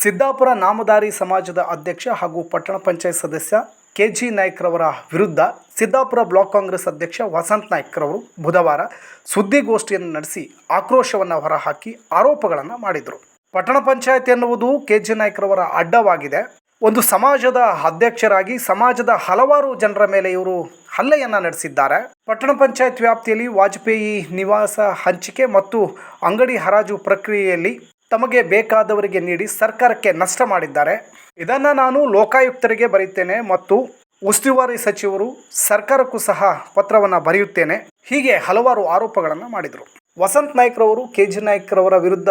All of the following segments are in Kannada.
ಸಿದ್ದಾಪುರ ನಾಮದಾರಿ ಸಮಾಜದ ಅಧ್ಯಕ್ಷ ಹಾಗೂ ಪಟ್ಟಣ ಪಂಚಾಯತ್ ಸದಸ್ಯ ಕೆ ಜಿ ನಾಯ್ಕ್ರವರ ವಿರುದ್ಧ ಸಿದ್ದಾಪುರ ಬ್ಲಾಕ್ ಕಾಂಗ್ರೆಸ್ ಅಧ್ಯಕ್ಷ ವಸಂತ್ ನಾಯ್ಕ್ರವರು ಬುಧವಾರ ಸುದ್ದಿಗೋಷ್ಠಿಯನ್ನು ನಡೆಸಿ ಆಕ್ರೋಶವನ್ನು ಹೊರಹಾಕಿ ಆರೋಪಗಳನ್ನು ಮಾಡಿದರು. ಪಟ್ಟಣ ಪಂಚಾಯತ್ ಎನ್ನುವುದು ಕೆ ಜಿ ನಾಯ್ಕ್ರವರ ಅಡ್ಡವಾಗಿದೆ. ಒಂದು ಸಮಾಜದ ಅಧ್ಯಕ್ಷರಾಗಿ ಸಮಾಜದ ಹಲವಾರು ಜನರ ಮೇಲೆ ಇವರು ಹಲ್ಲೆಯನ್ನು ನಡೆಸಿದ್ದಾರೆ. ಪಟ್ಟಣ ಪಂಚಾಯತ್ ವ್ಯಾಪ್ತಿಯಲ್ಲಿ ವಾಜಪೇಯಿ ನಿವಾಸ ಹಂಚಿಕೆ ಮತ್ತು ಅಂಗಡಿ ಹರಾಜು ಪ್ರಕ್ರಿಯೆಯಲ್ಲಿ ತಮಗೆ ಬೇಕಾದವರಿಗೆ ನೀಡಿ ಸರ್ಕಾರಕ್ಕೆ ನಷ್ಟ ಮಾಡಿದ್ದಾರೆ. ಇದನ್ನು ನಾನು ಲೋಕಾಯುಕ್ತರಿಗೆ ಬರೆಯುತ್ತೇನೆ ಮತ್ತು ಉಸ್ತುವಾರಿ ಸಚಿವರು ಸರ್ಕಾರಕ್ಕೂ ಸಹ ಪತ್ರವನ್ನು ಬರೆಯುತ್ತೇನೆ. ಹೀಗೆ ಹಲವಾರು ಆರೋಪಗಳನ್ನು ಮಾಡಿದರು. ವಸಂತ್ ನಾಯ್ಕ್ರವರು, ಕೆ ಜಿ ನಾಯ್ಕ್ರವರ ವಿರುದ್ಧ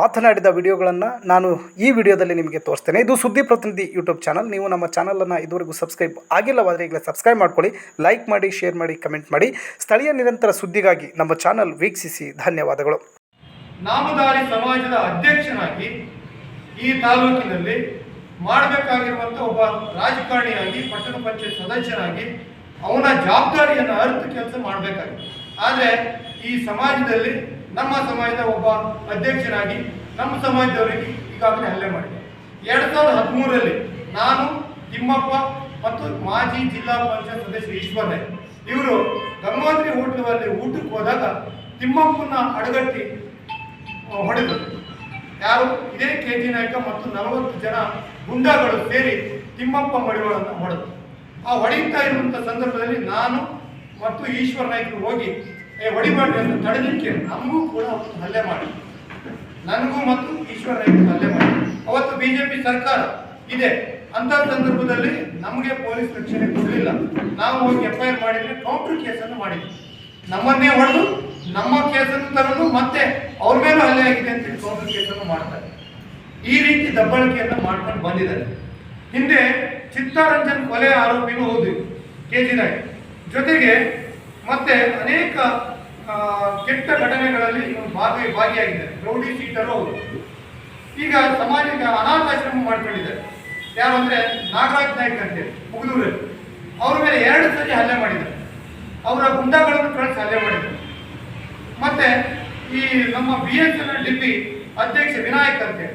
ಮಾತನಾಡಿದ ವಿಡಿಯೋಗಳನ್ನು ನಾನು ಈ ವಿಡಿಯೋದಲ್ಲಿ ನಿಮಗೆ ತೋರಿಸ್ತೇನೆ. ಇದು ಸುದ್ದಿ ಪ್ರತಿನಿಧಿ ಯೂಟ್ಯೂಬ್ ಚಾನಲ್. ನೀವು ನಮ್ಮ ಚಾನಲನ್ನು ಇದುವರೆಗೂ ಸಬ್ಸ್ಕ್ರೈಬ್ ಆಗಿಲ್ಲವಾದರೆ ಈಗಲೇ ಸಬ್ಸ್ಕ್ರೈಬ್ ಮಾಡ್ಕೊಳ್ಳಿ. ಲೈಕ್ ಮಾಡಿ, ಶೇರ್ ಮಾಡಿ, ಕಮೆಂಟ್ ಮಾಡಿ. ಸ್ಥಳೀಯ ನಿರಂತರ ಸುದ್ದಿಗಾಗಿ ನಮ್ಮ ಚಾನಲ್ ವೀಕ್ಷಿಸಿ. ಧನ್ಯವಾದಗಳು. ನಾಮಧಾರಿ ಸಮಾಜದ ಅಧ್ಯಕ್ಷನಾಗಿ ಈ ತಾಲೂಕಿನಲ್ಲಿ ಮಾಡಬೇಕಾಗಿರುವಂಥ ಒಬ್ಬ ರಾಜಕಾರಣಿಯಾಗಿ, ಪಟ್ಟಣ ಪಂಚಾಯತ್ ಸದಸ್ಯನಾಗಿ ಅವನ ಜವಾಬ್ದಾರಿಯನ್ನು ಅರ್ಥ ಕೆಲಸ ಮಾಡಬೇಕಾಗಿತ್ತು ಆದರೆ ಈ ಸಮಾಜದಲ್ಲಿ ನಮ್ಮ ಸಮಾಜದ ಒಬ್ಬ ಅಧ್ಯಕ್ಷನಾಗಿ ನಮ್ಮ ಸಮಾಜದವರಿಗೆ ಈಗಾಗಲೇ ಹಲ್ಲೆ ಮಾಡಿದೆ. ಎರಡು ಸಾವಿರದ ಹದಿಮೂರರಲ್ಲಿ ನಾನು ತಿಮ್ಮಪ್ಪ ಮತ್ತು ಮಾಜಿ ಜಿಲ್ಲಾ ಪಂಚಾಯತ್ ಸದಸ್ಯ ಈಶ್ವರ್ನೇ ಇವರು ಗಂಗೋತ್ರಿ ಹೋಟೆಲ್ನಲ್ಲಿ ಊಟಕ್ಕೆ ಹೋದಾಗ ತಿಮ್ಮಪ್ಪನ ಅಡಗಟ್ಟಿ ಹೊಡೆದರು ಯಾರು ಇದೇ ಕೆ ಜಿ ನಾಯಕ ಮತ್ತು ನಲವತ್ತು ಜನ ಗುಂಡಾಗಳು ಸೇರಿ ತಿಮ್ಮಪ್ಪ ಮಡಿವಾಳನ್ನು ಹೊಡೆದು. ಆ ಹೊಡೆಯುತ್ತಾ ಇರುವಂಥ ಸಂದರ್ಭದಲ್ಲಿ ನಾನು ಮತ್ತು ಈಶ್ವರ ನಾಯಕರು ಹೋಗಿ, ಏ, ಹೊಡಿಬಾರ್ದು ಅಂತ ತಡೆದಿಕ್ಕೆ ನಮಗೂ ಕೂಡ ಹಲ್ಲೆ ಮಾಡಿ. ನನಗೂ ಮತ್ತು ಈಶ್ವರ ನಾಯಕರು ಹಲ್ಲೆ ಮಾಡಿ. ಅವತ್ತು ಬಿಜೆಪಿ ಸರ್ಕಾರ ಇದೆ. ಅಂತ ಸಂದರ್ಭದಲ್ಲಿ ನಮಗೆ ಪೊಲೀಸ್ ರಕ್ಷಣೆ ಕೊಡಲಿಲ್ಲ. ನಾವು ಹೋಗಿ ಎಫ್ ಐ ಮಾಡಿದ್ರೆ ಕೌಂಟರ್ ಕೇಸನ್ನು ಮಾಡಿದ್ವಿ. ನಮ್ಮನ್ನೇ ಹೊಡೆದು ನಮ್ಮ ಕೇಸನ್ನು ತರಲು ಮತ್ತೆ ಅವ್ರ ಮೇಲೂ ಹಲ್ಲೆ ಆಗಿದೆ ಅಂತ ಹೇಳಿ ಕೌಂಟರ್ ಕೇಸನ್ನು ಮಾಡ್ತಾರೆ. ಈ ರೀತಿ ದಬ್ಬಾಳಿಕೆಯನ್ನು ಮಾಡ್ಕೊಂಡು ಬಂದಿದ್ದಾರೆ. ಹಿಂದೆ ಚಿತ್ತಾರಂಜನ್ ಕೊಲೆ ಆರೋಪಿನೂ ಹೌದು ಕೆ ಜಿ ನಾಯ್ ಜೊತೆಗೆ ಮತ್ತೆ ಅನೇಕ ಕೆಟ್ಟ ಘಟನೆಗಳಲ್ಲಿ ಇವರು ಭಾಗಿ, ಭಾಗಿಯಾಗಿದ್ದಾರೆ. ರೌಡಿ ಶೀಟರು ಅವರು ಈಗ ಸಮಾಜಕ್ಕೆ ಅನಾಥಾಶ್ರಮ ಮಾಡ್ಕೊಂಡಿದ್ದಾರೆ. ಯಾರು ಅಂದ್ರೆ ನಾಗರಾಜ್ ನಾಯ್ಕ್ ಅಂತೇಳಿ ಮುಗದೂರಲ್ಲಿ ಅವ್ರ ಮೇಲೆ ಎರಡು ಸರಿ ಹಲ್ಲೆ ಮಾಡಿದ್ದಾರೆ. ಅವರ ಗುಂಡಾಗಳನ್ನು ಕಳಿಸಿ ಹಲ್ಲೆ ಮಾಡಿದರು. ಮತ್ತೆ ಈ ನಮ್ಮ B S N L D ಅಧ್ಯಕ್ಷ ವಿನಾಯಕ್ ಅಂತೆ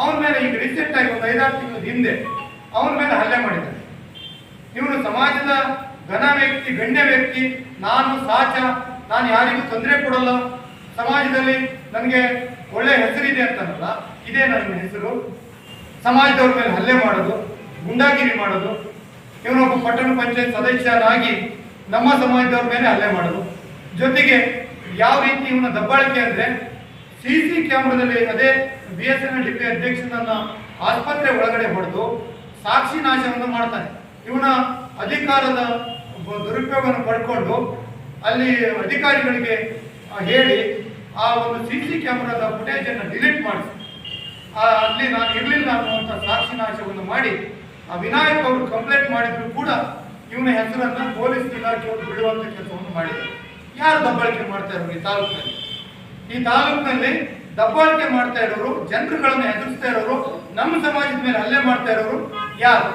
ಅವನ ಮೇಲೆ ಈಗ ರೀಸೆಂಟ್ ಆಗಿ ಒಂದು ಐದಾರು ತಿಂಗಳ ಹಿಂದೆ ಅವನ ಮೇಲೆ ಹಲ್ಲೆ ಮಾಡಿದ್ದಾರೆ ಇವನು ಸಮಾಜದ ಘನ ವ್ಯಕ್ತಿ, ಗಣ್ಯ ವ್ಯಕ್ತಿ, ನಾನು ಸಾಚ, ನಾನು ಯಾರಿಗೂ ತೊಂದರೆ ಕೊಡಲ್ಲ, ಸಮಾಜದಲ್ಲಿ ನನಗೆ ಒಳ್ಳೆ ಹೆಸರಿದೆ ಅಂತನಲ್ಲ, ಇದೇ ನನ್ನ ಹೆಸರು. ಸಮಾಜದವ್ರ ಮೇಲೆ ಹಲ್ಲೆ ಮಾಡೋದು, ಗುಂಡಾಗಿರಿ ಮಾಡೋದು. ಇವನೊಬ್ಬ ಪಟ್ಟಣ ಪಂಚಾಯತ್ ಸದಸ್ಯನಾಗಿ ನಮ್ಮ ಸಮಾಜದವ್ರ ಮೇಲೆ ಹಲ್ಲೆ ಮಾಡೋದು. ಜೊತೆಗೆ ಯಾವ ರೀತಿ ಇವನ ದಬ್ಬಾಳಿಕೆ ಅಂದ್ರೆ ಸಿ ಸಿ ಕ್ಯಾಮ್ರಾದಲ್ಲಿ ಅದೇ B S N L D ಅಧ್ಯಕ್ಷನನ್ನ ಆಸ್ಪತ್ರೆ ಒಳಗಡೆ ಹೊಡೆದು ಸಾಕ್ಷಿ ನಾಶವನ್ನು ಮಾಡ್ತಾನೆ. ಇವನ ಅಧಿಕಾರದ ದುರುಪಯೋಗವನ್ನು ಪಡ್ಕೊಂಡು ಅಲ್ಲಿ ಅಧಿಕಾರಿಗಳಿಗೆ ಹೇಳಿ ಆ ಒಂದು ಸಿ ಸಿ ಕ್ಯಾಮ್ರಾದ ಫುಟೇಜ್ ಅನ್ನು ಡಿಲೀಟ್ ಮಾಡಿಸಿ. ಅಲ್ಲಿ ನಾನು ಇರಲಿಲ್ಲ ಅನ್ನುವಂಥ ಸಾಕ್ಷಿ ನಾಶವನ್ನು ಮಾಡಿ ಆ ವಿನಾಯಕ್ ಅವರು ಕಂಪ್ಲೇಂಟ್ ಮಾಡಿದ್ರು ಕೂಡ ಇವನ ಹೆಸರನ್ನ ಪೊಲೀಸ್ ಇಲಾಖೆಯವರು ಬಿಡುವಂತ ಕೆಲಸವನ್ನು ಮಾಡಿದರು ಯಾರು ದಬ್ಬಾಳಿಕೆ ಮಾಡ್ತಾ ಇರೋರು ಈ ತಾಲೂಕಿನಲ್ಲಿ? ಈ ತಾಲೂಕಿನಲ್ಲಿ ದಬ್ಬಾಳಿಕೆ ಮಾಡ್ತಾ ಇರೋರು, ಜನರುಗಳನ್ನು ಎದುರಿಸ್ತಾ ಇರೋರು, ನಮ್ಮ ಸಮಾಜದ ಮೇಲೆ ಹಲ್ಲೆ ಮಾಡ್ತಾ ಇರೋರು ಯಾರು?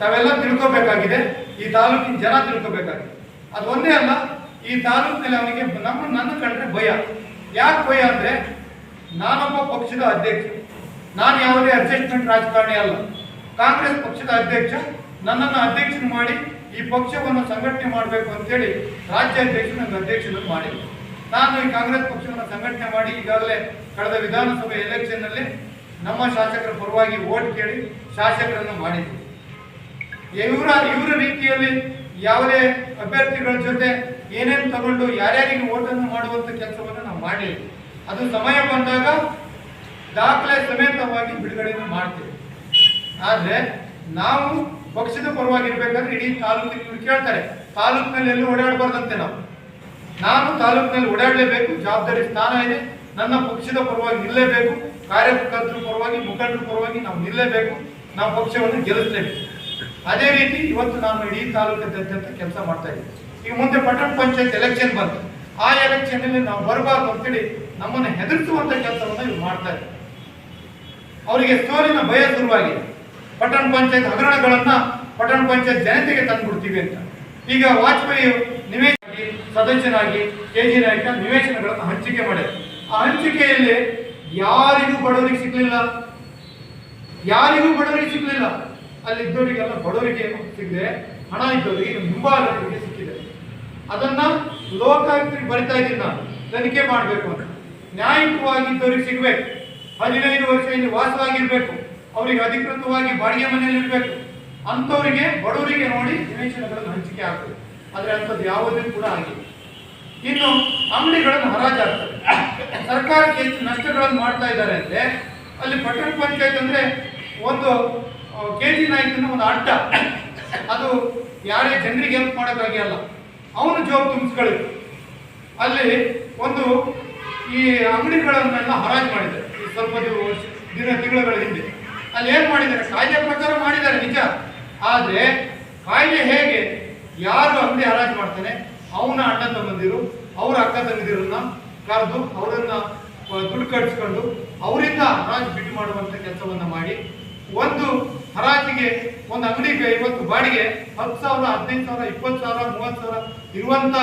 ತಾವೆಲ್ಲ ತಿಳ್ಕೋಬೇಕಾಗಿದೆ, ಈ ತಾಲೂಕಿನ ಜನ ತಿಳ್ಕೋಬೇಕಾಗಿದೆ. ಅದು ಒಂದೇ ಅಲ್ಲ, ಈ ತಾಲೂಕಿನಲ್ಲಿ ಅವನಿಗೆ ನಮ್ಮ ನನ್ನ ಕಂಡ್ರೆ ಭಯ. ಯಾಕೆ ಭಯ ಅಂದ್ರೆ, ನಾನೊಬ್ಬ ಪಕ್ಷದ ಅಧ್ಯಕ್ಷ. ನಾನು ಯಾವುದೇ ಅಡ್ಜಸ್ಟ್ಮೆಂಟ್ ರಾಜಕಾರಣಿ ಅಲ್ಲ. ಕಾಂಗ್ರೆಸ್ ಪಕ್ಷದ ಅಧ್ಯಕ್ಷ ನನ್ನನ್ನು ಅಧ್ಯಕ್ಷನ ಮಾಡಿ ಈ ಪಕ್ಷವನ್ನು ಸಂಘಟನೆ ಮಾಡಬೇಕು ಅಂತೇಳಿ ರಾಜ್ಯ ಅಧ್ಯಕ್ಷ ನನ್ನ ಅಧ್ಯಕ್ಷನನ್ನು ಮಾಡಿದ್ರು. ನಾನು ಈ ಕಾಂಗ್ರೆಸ್ ಪಕ್ಷವನ್ನು ಸಂಘಟನೆ ಮಾಡಿ ಈಗಾಗಲೇ ಕಳೆದ ವಿಧಾನಸಭೆ ಎಲೆಕ್ಷನ್ನಲ್ಲಿ ನಮ್ಮ ಶಾಸಕರ ಪರವಾಗಿ ಓಟ್ ಕೇಳಿ ಶಾಸಕರನ್ನು ಮಾಡಿದ್ವಿ ಇವರ ಇವರ ರೀತಿಯಲ್ಲಿ ಯಾವುದೇ ಅಭ್ಯರ್ಥಿಗಳ ಜೊತೆ ಏನೇನು ತಗೊಂಡು ಯಾರ್ಯಾರಿಗೆ ಓಟನ್ನು ಮಾಡುವಂತ ಕೆಲಸವನ್ನು ನಾವು ಮಾಡಿಲ್ಲ. ಅದು ಸಮಯ ಬಂದಾಗ ದಾಖಲೆ ಸಮೇತವಾಗಿ ಬಿಡುಗಡೆಯನ್ನು ಮಾಡ್ತೀವಿ. ಆದರೆ ನಾವು ಪಕ್ಷದ ಪರವಾಗಿರ್ಬೇಕಾದ್ರೆ ಇಡೀ ತಾಲೂಕಿನ ಇವ್ರು ಕೇಳ್ತಾರೆ, ತಾಲೂಕಿನಲ್ಲಿ ಎಲ್ಲೂ ಓಡಾಡಬಾರ್ದಂತೆ ನಾವು. ನಾನು ತಾಲೂಕಿನಲ್ಲಿ ಓಡಾಡಲೇಬೇಕು, ಜವಾಬ್ದಾರಿ ಸ್ಥಾನ ಇದೆ, ನನ್ನ ಪಕ್ಷದ ಪರವಾಗಿ ನಿಲ್ಲಲೇಬೇಕು ಕಾರ್ಯಕರ್ತರ ಪರವಾಗಿ, ಮುಖಂಡರ ಪರವಾಗಿ ನಾವು ನಿಲ್ಲಲೇಬೇಕು ನಾವು ಪಕ್ಷವನ್ನು ಗೆಲ್ಲಿಸಲೇಬೇಕು. ಅದೇ ರೀತಿ ಇವತ್ತು ನಾನು ಇಡೀ ತಾಲೂಕಾದ್ಯಂತ ಕೆಲಸ ಮಾಡ್ತಾ ಇದ್ದೀನಿ. ಈಗ ಮುಂದೆ ಪಟ್ಟಣ ಪಂಚಾಯತ್ ಎಲೆಕ್ಷನ್ ಬಂತು. ಆ ಎಲೆಕ್ಷನ್ ಅಲ್ಲಿ ನಾವು ಬರಬಾರ್ದು ಅಂತೇಳಿ ನಮ್ಮನ್ನು ಹೆದರಿಸುವಂತ ಕೆಲಸವನ್ನು ಇವ್ರು ಮಾಡ್ತಾ ಇದ್ದಾರೆ. ಅವರಿಗೆ ಸೋಲಿನ ಭಯ ಶುರುವಾಗಿದೆ. ಪಟ್ಟಣ ಪಂಚಾಯತ್ ಹಗರಣಗಳನ್ನ ಪಟ್ಟಣ ಪಂಚಾಯತ್ ಜನತೆಗೆ ತಂದ್ಬಿಡ್ತೀವಿ ಅಂತ. ಈಗ ವಾಜಪೇಯಿ ನಿವೇಶ ಸದಸ್ಯನಾಗಿ ಕೆ ಜಿ ನಾಯಕ ನಿವೇಶನಗಳನ್ನು ಹಂಚಿಕೆ ಮಾಡಿದ್ರು. ಆ ಹಂಚಿಕೆಯಲ್ಲಿ ಯಾರಿಗೂ ಬಡವರಿಗೆ ಸಿಗ್ಲಿಲ್ಲ. ಯಾರಿಗೂ ಬಡವರಿಗೆ ಸಿಗ್ಲಿಲ್ಲ. ಅಲ್ಲಿ ಇದ್ದವರಿಗೆಲ್ಲ ಬಡವರಿಗೆ ಸಿಗದೆ ಹಣ ಇದ್ದವರಿಗೆ ಹಿಂಬಾಲಕರಿಗೆ ಸಿಕ್ಕಿದೆ. ಅದನ್ನ ಲೋಕಾಯುಕ್ತರಿಗೆ ಬರಿತಾ ಇದ್ದೀನಿ ತನಿಖೆ ಮಾಡಬೇಕು ಅಂತ. ನ್ಯಾಯಿಕವಾಗಿ ಇದ್ದವರಿಗೆ ಸಿಗ್ಬೇಕು. ಹದಿನೈದು ವರ್ಷ ಇಲ್ಲಿ ವಾಸವಾಗಿರ್ಬೇಕು. ಅವರಿಗೆ ಅಧಿಕೃತವಾಗಿ ಬಾಡಿಗೆ ಮನೆಯಲ್ಲಿ ಇರಬೇಕು. ಅಂಥವರಿಗೆ, ಬಡವರಿಗೆ ನೋಡಿ ನಿವೇಶನಗಳನ್ನು ಹಂಚಿಕೆ ಆಗ್ತದೆ. ಆದರೆ ಅಂಥದ್ದು ಯಾವುದೇ ಕೂಡ ಆಗಿಲ್ಲ. ಇನ್ನು ಅಂಗಡಿಗಳನ್ನು ಹರಾಜಾಗ್ತದೆ. ಸರ್ಕಾರಕ್ಕೆ ಹೆಚ್ಚು ನಷ್ಟಗಳನ್ನು ಮಾಡ್ತಾ ಇದ್ದಾರೆ ಅಂದ್ರೆ, ಅಲ್ಲಿ ಪಟ್ಟಣ ಪಂಚಾಯತ್ ಅಂದ್ರೆ ಒಂದು ಕೆ ಜಿ ನಾಯಕನ ಒಂದು ಅಡ್ಡ. ಅದು ಯಾರೇ ಜನರಿಗೆ ಹೆಲ್ಪ್ ಮಾಡೋಕ್ಕಾಗಿ ಅಲ್ಲ. ಅವನು ಜೋಬ್ ತುಂಬಿಸ್ಕೊಳ್ಳಿ ಅಲ್ಲಿ ಒಂದು ಈ ಅಂಗಡಿಗಳನ್ನೆಲ್ಲ ಹರಾಜು ಮಾಡಿದ್ದಾರೆ. ಸ್ವಲ್ಪ ದಿನ ತಿಂಗಳುಗಳ ಹಿಂದೆ. ಅಲ್ಲಿ ಏನ್ ಮಾಡಿದ್ದಾರೆ? ಕಾಯ್ದೆ ಪ್ರಕಾರ ಮಾಡಿದ್ದಾರೆ ನಿಜ. ಆದ್ರೆ ಕಾಯ್ದೆ ಹೇಗೆ? ಯಾರು ಅಂಗಡಿ ಹರಾಜು ಮಾಡ್ತಾನೆ? ಅವನ ಅಣ್ಣ ತಮ್ಮಂದಿರು, ಅವರ ಅಕ್ಕ ತಂದಿರನ್ನ ಕರೆದು ಅವರನ್ನ ದುಡ್ಡು ಕಟ್ಸ್ಕೊಂಡು ಅವರಿಂದ ಹರಾಜು ಬಿಟ್ಟು ಮಾಡುವಂತ ಕೆಲಸವನ್ನ ಮಾಡಿ ಒಂದು ಹರಾಜಿಗೆ, ಒಂದು ಅಂಗಡಿಗೆ ಇವತ್ತು ಬಾಡಿಗೆ ಹತ್ತು ಸಾವಿರ, ಹದಿನೈದು ಸಾವಿರ, ಇಪ್ಪತ್ತು ಸಾವಿರ, ಮೂವತ್ತು ಸಾವಿರ ಇರುವಂತ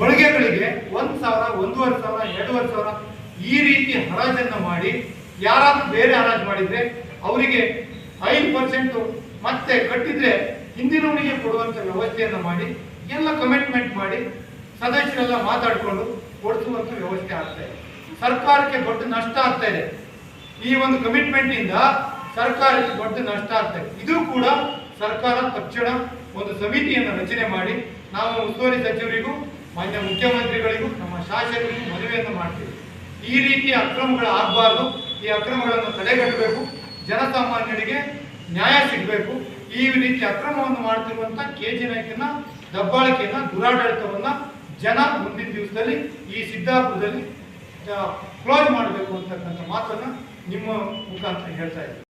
ಮಳಿಗೆಗಳಿಗೆ ಒಂದು ಸಾವಿರ, ಒಂದೂವರೆ ಸಾವಿರ, ಎರಡೂವರೆ ಸಾವಿರ ಈ ರೀತಿ ಹರಾಜನ್ನ ಮಾಡಿ ಯಾರಾದ್ರೂ ಬೇರೆ ಹರಾಜು ಮಾಡಿದ್ರೆ ಅವರಿಗೆ ಐದು ಪರ್ಸೆಂಟು ಮತ್ತೆ ಕಟ್ಟಿದ್ರೆ ಹಿಂದಿನವನಿಗೆ ಕೊಡುವಂತ ವ್ಯವಸ್ಥೆಯನ್ನು ಮಾಡಿ, ಎಲ್ಲ ಕಮಿಟ್ಮೆಂಟ್ ಮಾಡಿ, ಸದಸ್ಯರೆಲ್ಲ ಮಾತಾಡಿಕೊಂಡು ಕೊಡಿಸುವಂತ ವ್ಯವಸ್ಥೆ ಆಗ್ತಾ ಇದೆ. ಸರ್ಕಾರಕ್ಕೆ ದೊಡ್ಡ ನಷ್ಟ ಆಗ್ತಾ ಇದೆ. ಈ ಒಂದು ಕಮಿಟ್ಮೆಂಟ್ ಇಂದ ಸರ್ಕಾರಕ್ಕೆ ದೊಡ್ಡ ನಷ್ಟ ಆಗ್ತಾ ಇದೆ. ಇದು ಕೂಡ ಸರ್ಕಾರ ತಕ್ಷಣ ಒಂದು ಸಮಿತಿಯನ್ನು ರಚನೆ ಮಾಡಿ, ನಾವು ಉಸ್ತುವಾರಿ ಸಚಿವರಿಗೂ, ಮಾನ್ಯ ಮುಖ್ಯಮಂತ್ರಿಗಳಿಗೂ, ನಮ್ಮ ಶಾಸಕರಿಗೂ ಮನವಿಯನ್ನು ಮಾಡ್ತೀವಿ. ಈ ರೀತಿಯ ಅಕ್ರಮಗಳು ಆಗಬಾರ್ದು ಈ ಅಕ್ರಮಗಳನ್ನು ತಡೆಗಟ್ಟಬೇಕು. ಜನಸಾಮಾನ್ಯರಿಗೆ ನ್ಯಾಯ ಸಿಗಬೇಕು. ಈ ರೀತಿ ಅಕ್ರಮವನ್ನು ಮಾಡ್ತಿರುವಂಥ ಕೆ ಜಿ ನಾಯ್ಕನ ದಬ್ಬಾಳಿಕೆಯನ್ನ, ದುರಾಡಳಿತವನ್ನ ಜನ ಮುಂದಿನ ದಿವಸದಲ್ಲಿ ಈ ಸಿದ್ದಾಪುರದಲ್ಲಿ ಕ್ಲೋಸ್ ಮಾಡಬೇಕು ಅಂತಕ್ಕಂಥ ಮಾತನ್ನ ನಿಮ್ಮ ಮುಖಾಂತರ ಹೇಳ್ತಾ ಇದ್ದೀನಿ.